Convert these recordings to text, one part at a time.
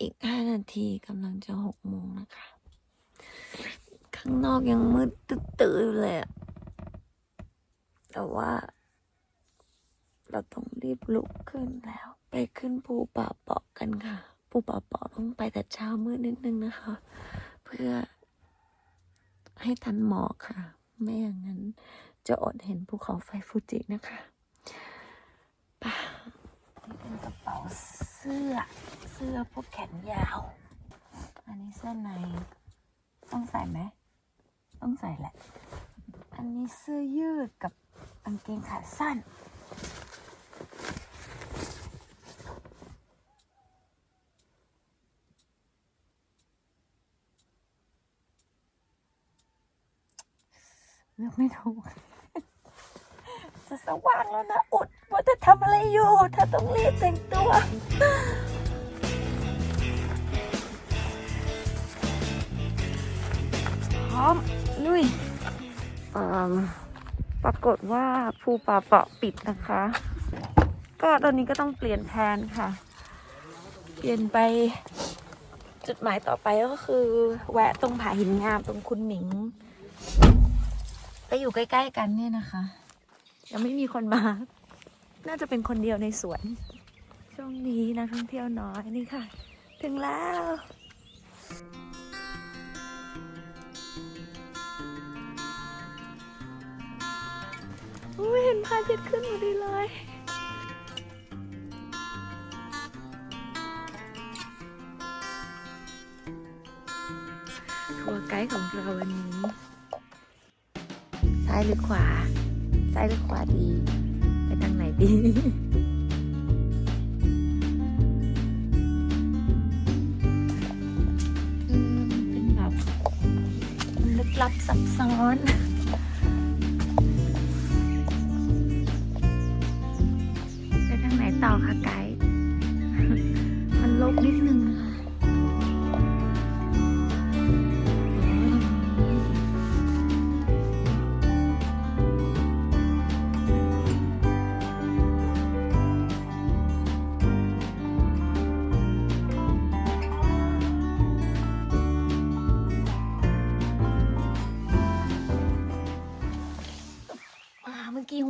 อีกห้านาทีกำลังจะหกโมงนะคะ ข้างนอกยังมืดตื้อๆเลยอะแต่ว่า เราต้องรีบลุกขึ้นแล้ว ไปขึ้นภูป่าเปาะกันค่ะ ภูป่าเปาะต้องไปแต่เช้ามืดนิดนึงนะคะ เพื่อให้ทันหมอกค่ะ ไม่อย่างนั้น จะอดเห็นภูเขาไฟฟูจินะคะป่ะนี่เป็นกระเป๋าเสื้อ สื้อพวกแขนยาว อันนี้เสื้อใน ต้องใส่ไหม ต้องใส่แหละ อันนี้เสื้อยืดกับกางเกงขาสั้น เลือกไม่ถูกจะสว่างแล้วนะอุดว่าจะทำอะไรอยู่เธอต้องรีบแต่งตัว มลุยปรากฏว่าภูป่าเปาะปิดนะคะ ก็ตอนนี้ก็ต้องเปลี่ยนแผนค่ะ เปลี่ยนไปจุดหมายต่อไปก็คือ แวะตรงผาหินงามตรงคุณหมิงไปอยู่ใกล้ ๆ กันเนี่ยนะคะ ยังไม่มีคนมา น่าจะเป็นคนเดียวในสวน ช่วงนี้นักท่องเที่ยวน้อยนี่ค่ะ ถึงแล้ว ห็นพระอาทิตย์ขึ้นพอดีเลย ทัวร์ไกด์ของเราวันนี้ ซ้ายหรือขวา ซ้ายหรือขวาดี ไปทางไหนดีอืมเป็นแบบลึกลับซับซ้อน ไปท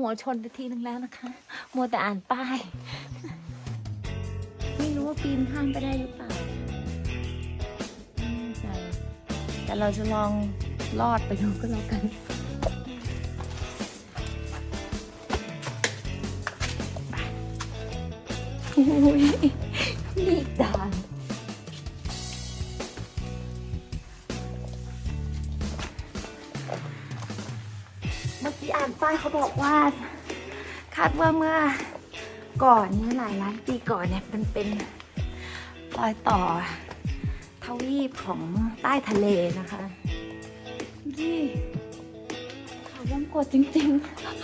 หัวชนไปทีนึงแล้วนะคะ มัวแต่อ่านป้าย ไม่รู้ว่าปีนข้ามไปได้หรือเปล่าแน่ใจแต่เราจะลองลอดไปดูก็แล้วกันไปโเมื่อกี้อ่านป้ายเขาบอกว่า คาดว่าเมื่อก่อนเมื่อหลายล้านปีก่อนเนี่ยมันเป็นรอยต่อทวีปของใต้ทะเลนะคะ นี่เขาวงกดจริงๆ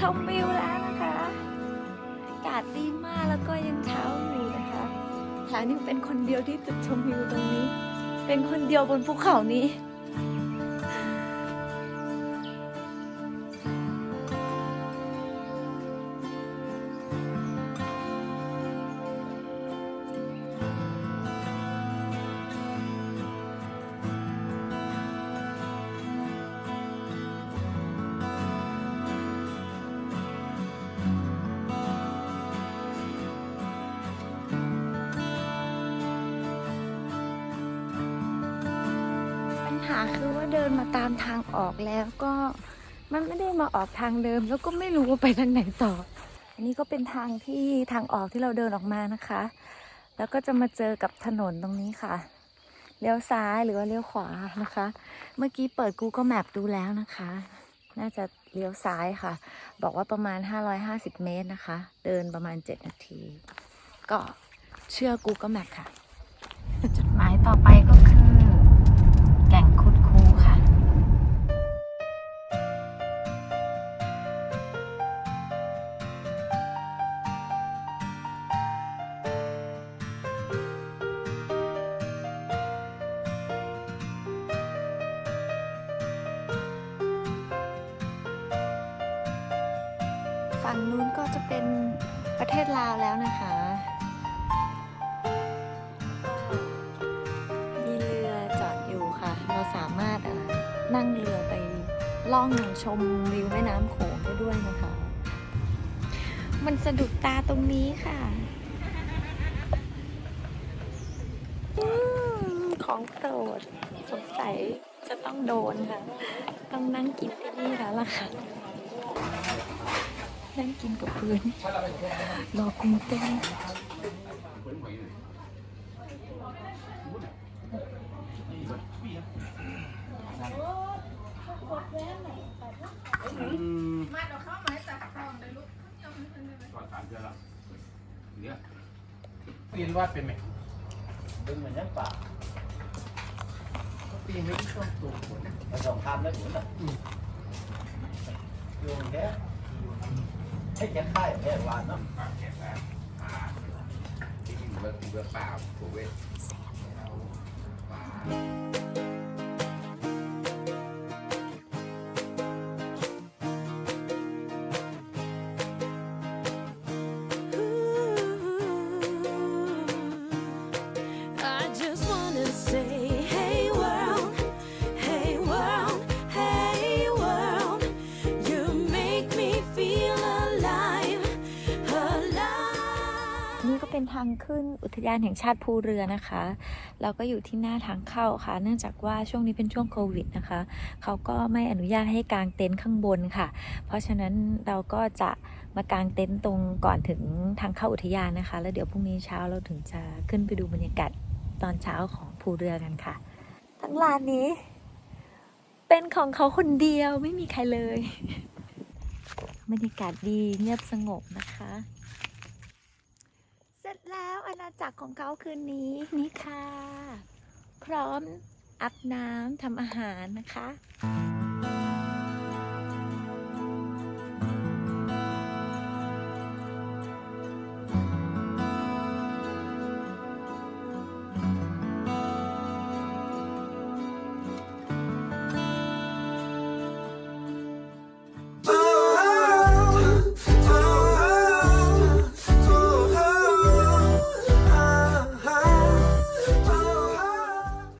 ชมวิวแล้วนะคะ อากาศดีมากแล้วก็ยังเช้าอยู่นะคะแถมยังเป็นคนเดียวที่จุดชมวิวตรงนี้ เป็นคนเดียวบนภูเขานี้ คือว่าเดินมาตามทางออกแล้วก็มันไม่ได้มาออกทางเดิม แล้วก็ไม่รู้ว่าไปทางไหนต่อ อันนี้ก็เป็นทางที่ทางออกที่เราเดินออกมานะคะ แล้วก็จะมาเจอกับถนนตรงนี้ค่ะเลี้ยวซ้ายหรือว่าเลี้ยวขวานะคะ เมื่อกี้เปิด Google Map ดูแล้วนะคะ น่าจะเลี้ยวซ้ายค่ะ บอกว่าประมาณ 550 เมตรนะคะ เดินประมาณ 7 นาที ก็เชื่อ Google Map ค่ะ จุดหมายต่อไปก็ งนู้นก็จะเป็นประเทศลาวแล้วนะคะมีเรือจอดอยู่ค่ะ เราสามารถอ่อนั่งเรือไปล่องชมวิวแม่น้ำโขงได้ด้วยนะคะ มันสะดุดตาตรงนี้ค่ะอของโปรดสงสัยจะต้องโดนค่ะ ต้องนั่งกินที่นี่แล้วล่ะค่ะ นั่งกินกับเพื้นรอกุ้งเต้นปีนวาดเป็นไหมดึงเหมือนยังป่าปีนไม่ช่วงตัวมาสองคำแล้วหนูน่ะโยงแค่ ให้แค่ค่ายแล้วานเนาะ I างขึ้นอุทยานแห่งชาติภูเรือนะคะ เราก็อยู่ที่หน้าทางเข้าค่ะ เนื่องจากว่าช่วงนี้เป็นช่วงโควิดนะคะ เขาก็ไม่อนุญาตให้กางเต็นท์ข้างบนค่ะ เพราะฉะนั้นเราก็จะมากางเต็นท์ตรงก่อนถึงทางเข้าอุทยานนะคะ แล้วเดี๋ยวพรุ่งนี้เช้าเราถึงจะขึ้นไปดูบรรยากาศตอนเช้าของภูเรือกันค่ะ ทั้งลานนี้ เป็นของเขาคนเดียวไม่มีใครเลย บรรยากาศดีเงียบสงบนะคะ แล้วอาณาจักรของเขาคืนนี้นี่ค่ะ พร้อมอาบน้ำทำอาหารนะคะ